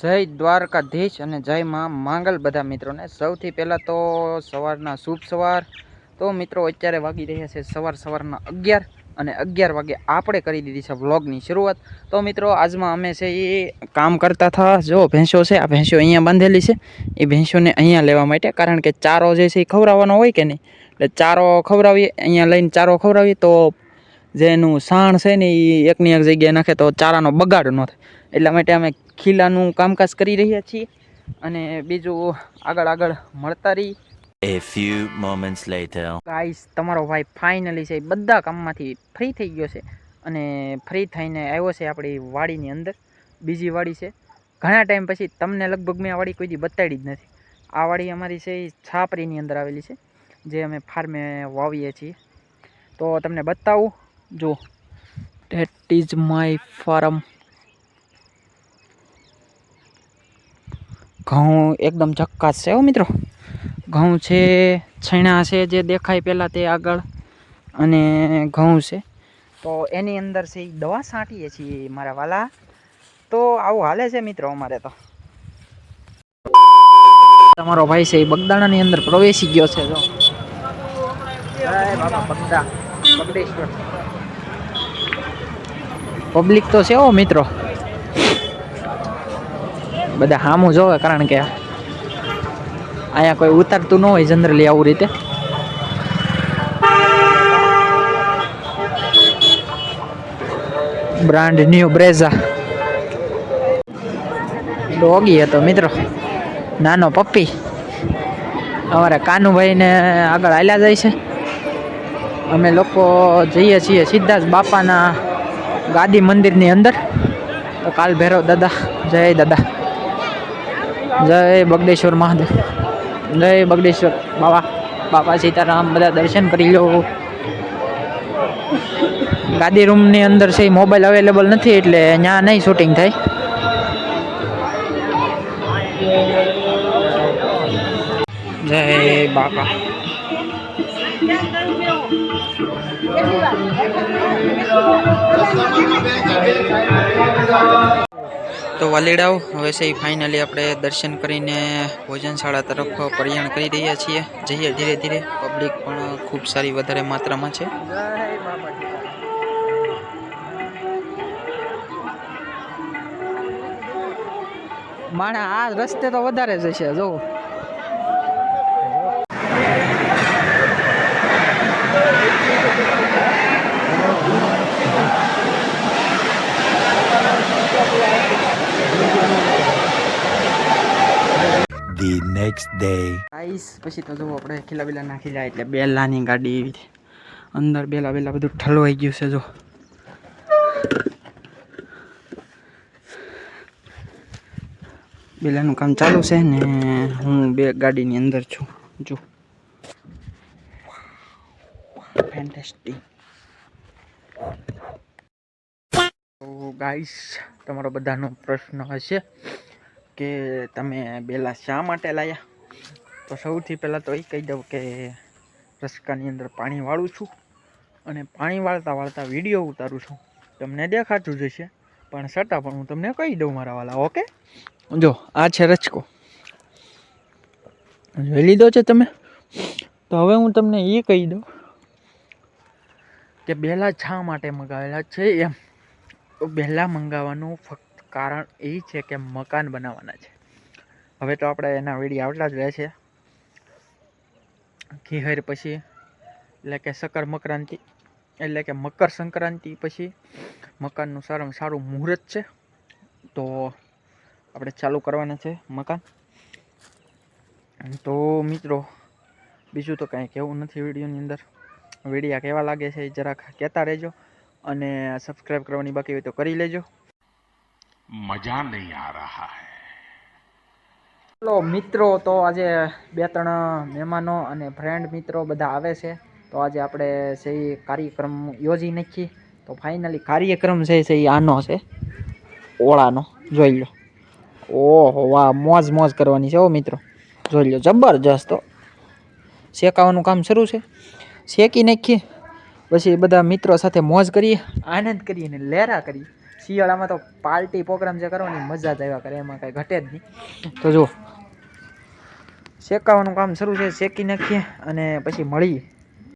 જય દ્વારકાધીશ અને જય માં માંગલ બધા મિત્રોને. સૌથી પહેલાં તો સવારના શુભ સવાર. તો મિત્રો, અત્યારે વાગી રહ્યા છે સવાર સવારના અગિયાર અને અગિયાર વાગે આપણે કરી દીધી છે વ્લોગની શરૂઆત. તો મિત્રો, આજમાં અમે છે એ કામ કરતા હતા જો ભેંસો છે, આ ભેંસો અહીંયા બાંધેલી છે. એ ભેંસોને અહીંયા લેવા માટે, કારણ કે ચારો જે છે એ ખવડાવવાનો હોય કે નહીં? એટલે ચારો ખવડાવીએ, અહીંયા લઈને ચારો ખવડાવીએ તો જેનું સાણ છે ને એ એકની એક જગ્યાએ નાખે તો ચારાનો બગાડ ન થાય. એટલા માટે અમે ખીલાનું કામકાજ કરી રહ્યા છીએ અને બીજું આગળ આગળ મળતા રહી. A few moments later. Guys તમારો ભાઈ ફાઇનલી છે. એ બધા કામમાંથી ફ્રી થઈ ગયો છે અને ફ્રી થઈને આવ્યો છે આપણી વાડીની અંદર. બીજી વાડી છે. ઘણા ટાઈમ પછી તમને લગભગ મેં આ વાડી કોઈ દી બતાડી જ નથી. આ વાડી અમારી છે એ છાપરીની અંદર આવેલી છે જે અમે ફાર્મે વાવીએ છીએ. તો તમને બતાવું. જો ધેટ ઇઝ માય ફાર્મ ઘઉં એકદમ ચક્કાસ છે હો મિત્રો. ઘઉં છે છૈણા છે જે દેખાય પહેલાં તે આગળ. અને ઘઉં છે. તો એની અંદર છે દવા છાંટીએ છીએ મારા વાલા. તો આવું હાલે છે મિત્રો અમારે તો. તમારો ભાઈ છે એ બગદાણાની અંદર પ્રવેશી ગયો છે જો. પબ્લિક તો છે ઓ મિત્રો. બધા સામું જોવે કારણ કે અહીંયા કોઈ ઉતારતું ન હોય જનરલી આવું રીતે. બ્રાન્ડ ન્યુ બ્રેઝા ડોગી હતો મિત્રો. નાનો પપ્પી. અમારા કાનુભાઈને આગળ હાલ્યા જાય છે. અમે લોકો જઈએ છીએ સીધા જ બાપાના ગાદી મંદિરની અંદર. તો કાલ ભૈરવ દાદા, જય દાદા. જય બગડેશ્વર મહાદેવ. જય બગડેશ્વર. બાબા બાપા સીતારામ, બધા દર્શન કરી લો. ગાદી રૂમની અંદર છે, મોબાઈલ અવેલેબલ નથી એટલે ત્યાં નહીં શૂટિંગ થાય. જય બાપા તો વાલીડાઓ, હવે છે ફાઇનલી આપણે દર્શન કરીને ભોજનશાળા તરફ પ્રયાણ કરી રહ્યા છીએ. જઈએ ધીરે ધીરે. પબ્લિક પણ ખૂબ સારી વધારે માત્રામાં છે. માણા, આ રસ્તે તો વધારે જશે જો The next day. આઈસ પછી તો જો આપણે ખીલા બેલા નાખી જાય એટલે બેલાની ગાડી એવી. અંદર બેલા બેલા બધું ઠલવાઈ ગયું છે જો બેલાનું કામ ચાલુ છે ને હું બે ગાડીની અંદર છું જો ફેન્ટેસ્ટિક ગાઈસ તમારો બધાનો પ્રશ્ન હશે કે તમે બેલા શા માટે લાયા? તો સૌથી પહેલાં તો એ કહી દઉં કે રસકાની અંદર પાણી વાળું છું અને પાણી વાળતા વાળતા વીડિયો ઉતારું છું. તમને દેખાતું જ હશે, પણ છતાં પણ હું તમને કહી દઉં મારા વાલા, ઓકે? જો, આ છે રચકો. જોઈ લીધો છે તમે? તો હવે હું તમને એ કહી દઉં કે બેલા શા માટે મંગાવેલા છે એમ? તો બેલા મંગાવવાનું ફક્ત કારણ એ છે કે મકાન બનાવવાના છે. હવે તો આપણે એના વીડિયો આવતા જ રહે છે. ઘીહર પછી, એટલે કે સકર મકરાંતિ, એટલે કે મકર સંક્રાંતિ પછી મકાનનું સારામાં સારું મુહૂર્ત છે. તો આપણે ચાલુ કરવાના છે મકાન. તો મિત્રો, બીજું તો કાંઈ કહેવું નથી વિડીયોની અંદર. વિડીયા કેવા લાગે છે જરાક કહેતા રહેજો અને સબસ્ક્રાઈબ કરવાની બાકી હોય તો કરી લેજો. મજા નહીં આ રહા હૈ. હેલો મિત્રો, તો આજે બે ત્રણ મહેમાનો અને ફ્રેન્ડ મિત્રો બધા આવે છે. તો આજે આપણે છે એ કાર્યક્રમ યોજી નાખી તો ફાઇનલી કાર્યક્રમ છે છે એ આનો છે. ઓળાનો, જોઈ લો. ઓહો, વાહ, મોજ મોજ કરવાની છે ઓ મિત્રો. જોઈ લો, જબરજસ્ત તો શેકાવાનું કામ શરૂ છે. શેકી નાખીએ. પછી બધા મિત્રો સાથે મોજ કરીએ, આનંદ કરીએ અને લેરા કરીએ. શિયાળામાં તો પાર્ટી પ્રોગ્રામ જે કરવાની મજા જ આવ્યા કરે, એમાં કાંઈ ઘટે જ નહીં. તો જો શેકાવાનું કામ શરૂ છે, શેકી નાખીએ અને પછી મળીએ.